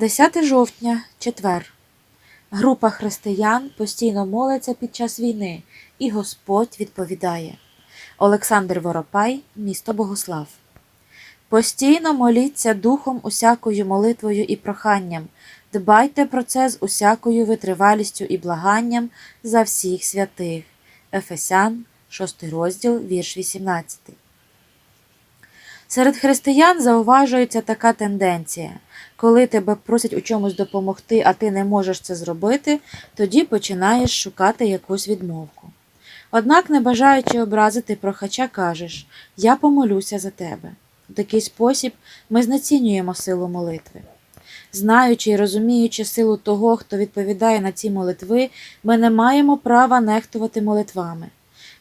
10 жовтня, четвер. Група християн постійно молиться під час війни, і Господь відповідає. Олександр Воропай, місто Богослав. Постійно моліться духом усякою молитвою і проханням. Дбайте про це з усякою витривалістю і благанням за всіх святих. Ефесян, 6 розділ, вірш 18. Серед християн зауважується така тенденція. Коли тебе просять у чомусь допомогти, а ти не можеш це зробити, тоді починаєш шукати якусь відмовку. Однак, не бажаючи образити прохача, кажеш Я помолюся за тебе. У такий спосіб ми знецінюємо силу молитви. Знаючи і розуміючи силу того, хто відповідає на ці молитви, ми не маємо права нехтувати молитвами.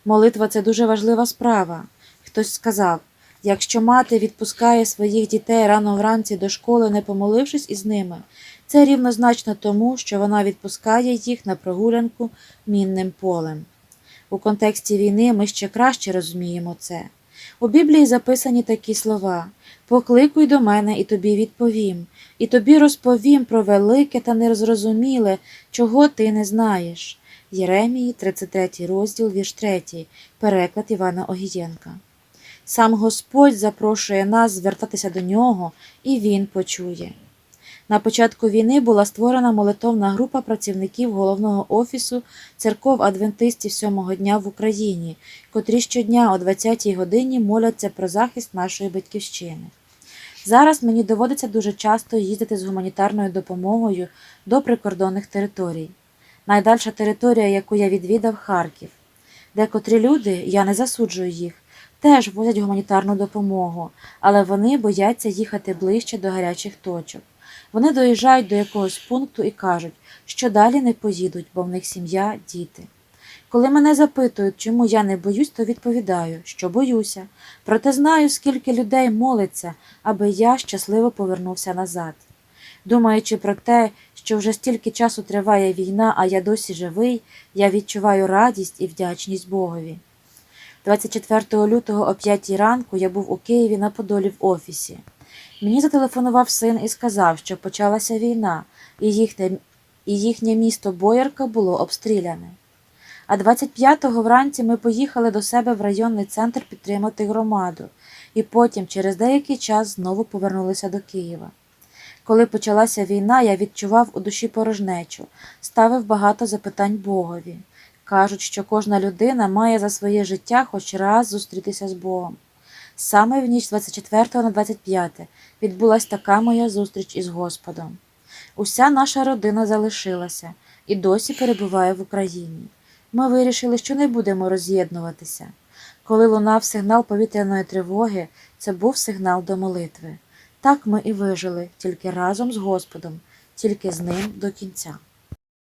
Молитва це дуже важлива справа. Хтось сказав якщо мати відпускає своїх дітей рано вранці до школи, не помолившись із ними, це рівнозначно тому, що вона відпускає їх на прогулянку мінним полем. У контексті війни ми ще краще розуміємо це. У Біблії записані такі слова Покликуй до мене, і тобі відповім, і тобі розповім про велике та незрозуміле, чого ти не знаєш. Єремії, 33 розділ, вірш 3, переклад Івана Огієнка. Сам Господь запрошує нас звертатися до нього, і Він почує. На початку війни була створена молитовна група працівників головного офісу церков адвентистів сьомого дня в Україні, котрі щодня о 20-й годині моляться про захист нашої батьківщини. Зараз мені доводиться дуже часто їздити з гуманітарною допомогою до прикордонних територій. Найдальша територія, яку я відвідав, Харків. Декотрі люди, я не засуджую їх, теж возять гуманітарну допомогу, але вони бояться їхати ближче до гарячих точок. Вони доїжджають до якогось пункту і кажуть, що далі не поїдуть, бо в них сім'я, діти. Коли мене запитують, чому я не боюсь, то відповідаю, що боюся, проте знаю, скільки людей молиться, аби я щасливо повернувся назад. Думаючи про те, що вже стільки часу триває війна, а я досі живий, я відчуваю радість і вдячність Богові. 24 лютого о 5 ранку я був у Києві на Подолі в офісі. Мені зателефонував син і сказав, що почалася війна, і їхнє, і їхнє місто Боярка було обстріляне. А 25-го вранці ми поїхали до себе в районний центр підтримати громаду, і потім, через деякий час, знову повернулися до Києва. Коли почалася війна, я відчував у душі порожнечу, ставив багато запитань Богові. Кажуть, що кожна людина має за своє життя хоч раз зустрітися з Богом. Саме в ніч з 24 на 25 відбулася така моя зустріч із Господом. Уся наша родина залишилася і досі перебуває в Україні. Ми вирішили, що не будемо роз'єднуватися. Коли лунав сигнал повітряної тривоги, це був сигнал до молитви. Так ми і вижили, тільки разом з Господом, тільки з ним до кінця.